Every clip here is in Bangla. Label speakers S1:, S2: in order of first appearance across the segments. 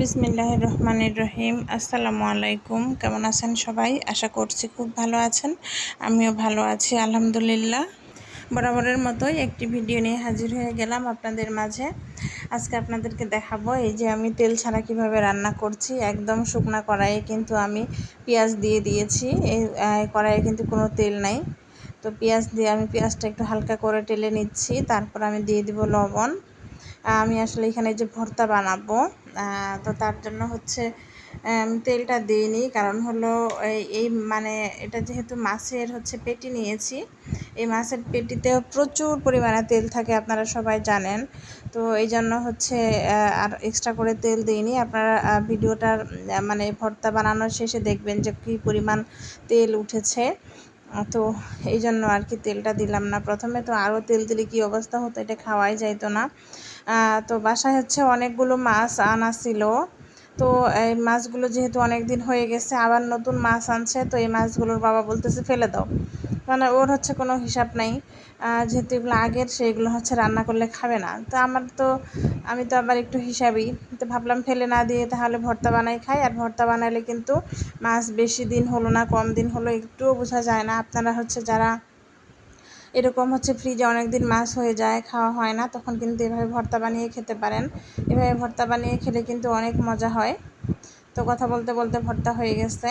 S1: বিসমিল্লাহ রহমানির রহিম। আসসালামু আলাইকুম কেমন আছেন সবাই? আশা করছি খুব ভালো আছেন। আমিও ভালো আছি, আলহামদুলিল্লাহ। বরাবরের মতোই একটি ভিডিও নিয়ে হাজির হয়ে গেলাম আপনাদের মাঝে। আজকে আপনাদেরকে দেখাবো এই যে আমি তেল ছাড়া কীভাবে রান্না করছি। একদম শুকনা কড়াইয়ে কিন্তু আমি পেঁয়াজ দিয়ে দিয়েছি। এই কড়াইয়ে কিন্তু কোনো তেল নাই। তো পেঁয়াজ দিয়ে আমি পেঁয়াজটা একটু হালকা করে টেলে নিচ্ছি। তারপর আমি দিয়ে দিব লবণ। আমি আসলে এখানে যে ভর্তা বানাবো তো তার জন্য হচ্ছে তেলটা দিইনি। কারণ হলো, এই মানে এটা যেহেতু মাছের হচ্ছে পেটি নিয়েছি, এই মাছের পেটিতেও প্রচুর পরিমাণে তেল থাকে, আপনারা সবাই জানেন। তো এই জন্য হচ্ছে আর এক্সট্রা করে তেল দিইনি। আপনারা ভিডিওটার মানে ভর্তা বানানোর শেষে দেখবেন যে কী পরিমাণ তেল উঠেছে। তো এই জন্য আর কি তেলটা দিলাম না। প্রথমে তো আরও তেল দিলে কী অবস্থা হতো এটা খাওয়াই যাইতো না। তো বাসায় হচ্ছে অনেকগুলো মাছ আনা ছিল। তো এই মাছগুলো যেহেতু অনেক দিন হয়ে গেছে, আবার নতুন মাছ আনছে, তো এই মাছগুলোর বাবা বলতেছে, ফেলে দাও। মানে ওর হচ্ছে কোনো হিসাব নাই। যেহেতু এগুলো আগের সেইগুলো হচ্ছে রান্না করলে খাবে না। তো আমার তো, আমি তো আবার একটু হিসাবই তো ভাবলাম ফেলে না দিয়ে তাহলে ভর্তা বানাই খাই। আর ভর্তা বানালে কিন্তু মাছ বেশি দিন হলো না, কম দিন হলো, একটুও বোঝা যায় না। আপনারা হচ্ছে যারা এরকম হচ্ছে ফ্রিজে অনেক দিন মাছ হয়ে যায়, খাওয়া হয় না, তখন কিন্তু এভাবে ভর্তা বানিয়ে খেতে পারেন। এভাবে ভর্তা বানিয়ে খেলে কিন্তু অনেক মজা হয়। তো কথা বলতে বলতে ভর্তা হয়ে গেছে।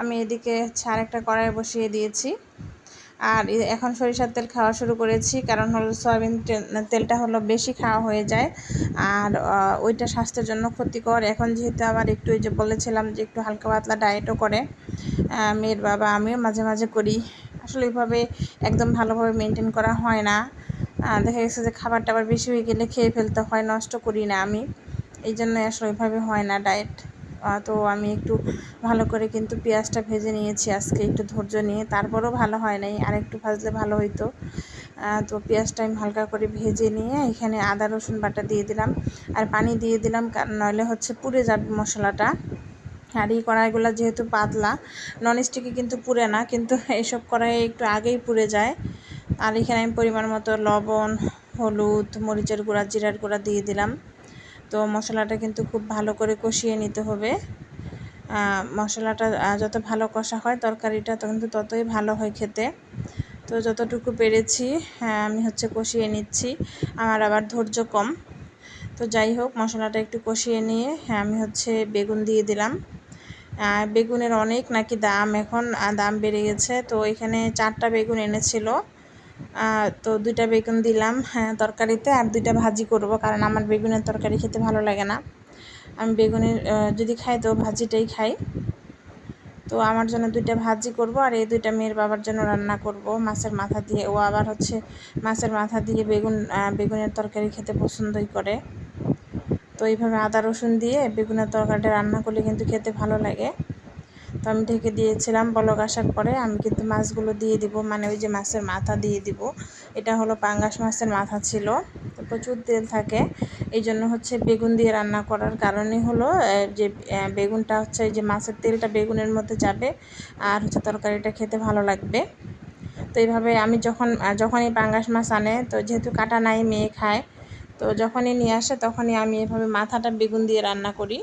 S1: আমি এদিকে হচ্ছে আরেকটা কড়াই বসিয়ে দিয়েছি। আর এখন সরিষার তেল খাওয়া শুরু করেছি, কারণ হলো সয়াবিন তেলটা হলো বেশি খাওয়া হয়ে যায়। আর ওইটা স্বাস্থ্যের জন্য ক্ষতিকর। এখন যেহেতু আবার একটু ওই যে বলেছিলাম যে একটু হালকা পাতলা ডায়েটও করে মেয়ের বাবা আমিও মাঝে মাঝে করি। আসলে ওইভাবে একদম ভালোভাবে মেনটেন করা হয় না। দেখা গেছে যে খাবার টাবার বেশি হয়ে গেলে খেয়ে ফেলতে হয়, নষ্ট করি না আমি। এই জন্য আসলে ওইভাবে হয় না ডায়েট তো আমি একটু ভালো করে কিন্তু পেঁয়াজটা ভেজে নিয়েছি আজকে একটু ধৈর্য নিয়ে। তারপরও ভালো হয় নাই আর একটু ভাজলে ভালো হইতো। তো পেঁয়াজটা আমি হালকা করে ভেজে নিয়ে এখানে আদা, রসুন বাটা দিয়ে দিলাম। আর পানি দিয়ে দিলাম নইলে হচ্ছে পুড়ে যাবে মশলাটা। আর এই কড়াইগুলো যেহেতু পাতলা ননস্টিকে কিন্তু পুড়ে না, কিন্তু এইসব কড়াই একটু আগেই পুড়ে যায়। আর এখানে আমি পরিমাণ মতো লবণ, হলুদ, মরিচের গুঁড়া, জিরার গুঁড়া দিয়ে দিলাম। তো মশলাটা কিন্তু খুব ভালো করে কষিয়ে নিতে হবে। মশলাটা যত ভালো কষা হয় তরকারিটা কিন্তু ততই ভালো হয় খেতে। তো যতটুকু পেরেছি হ্যাঁ আমি হচ্ছে কষিয়ে নিচ্ছি। আমার আবার ধৈর্য কম। তো যাই হোক, মশলাটা একটু কষিয়ে নিয়ে হ্যাঁ আমি হচ্ছে বেগুন দিয়ে দিলাম। বেগুনের অনেক নাকি দাম এখন দাম বেড়ে গেছে। তো এখানে চারটা বেগুন এনেছিল। তো দুইটা বেগুন দিলাম হ্যাঁ তরকারিতে, আর দুইটা ভাজি করব কারণ আমার বেগুনের তরকারি খেতে ভালো লাগে না। আমি বেগুনের যদি খাই তো ভাজিটাই খাই। তো আমার জন্য দুইটা ভাজি করব আর এই দুইটা মেয়ের বাবার জন্য রান্না করব। মাছের মাথা দিয়ে, ও আবার হচ্ছে মাছের মাথা দিয়ে বেগুন বেগুনের তরকারি খেতে পছন্দই করে। তো এইভাবে আদা রসুন দিয়ে বেগুনের তরকারিটা রান্না করলে কিন্তু খেতে ভালো লাগে। তো আমি ঢেকে দিয়েছিলাম বলক আসার পরে আমি কিন্তু মাছগুলো দিয়ে দিব মানে ওই যে মাছের মাথা দিয়ে দিব। এটা হলো পাঙ্গাস মাছের মাথা ছিল, তো প্রচুর তেল থাকে। এই জন্য হচ্ছে বেগুন দিয়ে রান্না করার কারণে হলো যে বেগুনটা হচ্ছে যে মাছের তেলটা বেগুনের মধ্যে যাবে আর হচ্ছে তরকারিটা খেতে ভালো লাগবে। তো এইভাবে আমি যখন যখনই পাঙ্গাস মাছ আনে, তো যেহেতু কাটা নাই, মেয়ে খায়, তো যখনই নিয়ে আসে তখনই আমি এভাবে মাথাটা বেগুন দিয়ে রান্না করি।